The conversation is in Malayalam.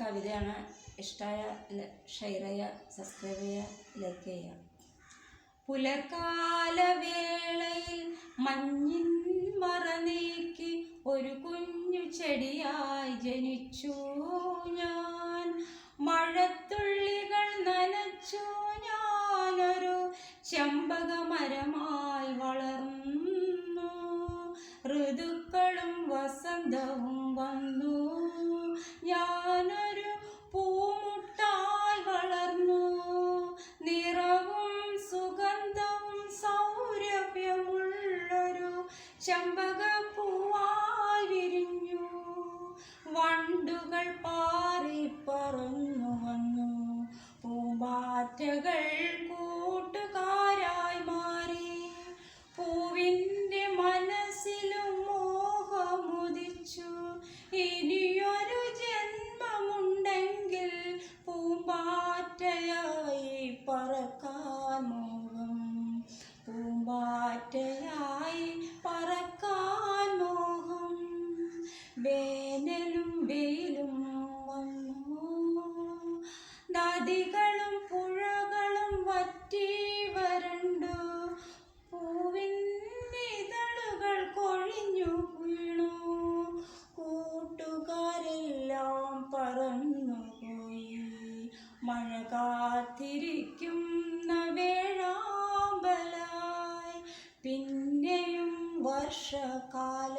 കവിതയാണ് ഇഷ്ടമായ ഷെയർ സബ്സ്ക്രൈബ് ചെയ്യുക ലൈക്ക് ചെയ്യുക പുലർകാലവേളയിൽ മഞ്ഞിൻ മറ നീക്കി ഒരു കുഞ്ഞു ചെടിയായി ജനിച്ചു ഞാൻ. മഴത്തുള്ളികൾ നനച്ചു ഞാനൊരു ചെമ്പകമരമായി വളർന്നു. ഋതുക്കളും വസന്തവും വന്നു. ചെമ്പകപ്പൂവായി വിരിഞ്ഞു. വണ്ടുകൾ പാറി പറന്നു വന്നു. പൂമ്പാറ്റകൾ കൂട്ടുകാരായി മാറി. പൂവിന്റെ മനസ്സിലും മോഹമുദിച്ചു. ഇനിയൊരു ജന്മമുണ്ടെങ്കിൽ പൂമ്പാറ്റയായി പറക്കാൻ നദികളും പുഴകളും വറ്റി വരണ്ടു. പൂവിന്നിതളുകൾ കൊഴിഞ്ഞു വീണു. കൂട്ടുകാരെല്ലാം പറന്നുപോയി മഴ കാത്തിരിക്കുന്ന വേഴാമ്പലായി പിന്നെയും വർഷകാല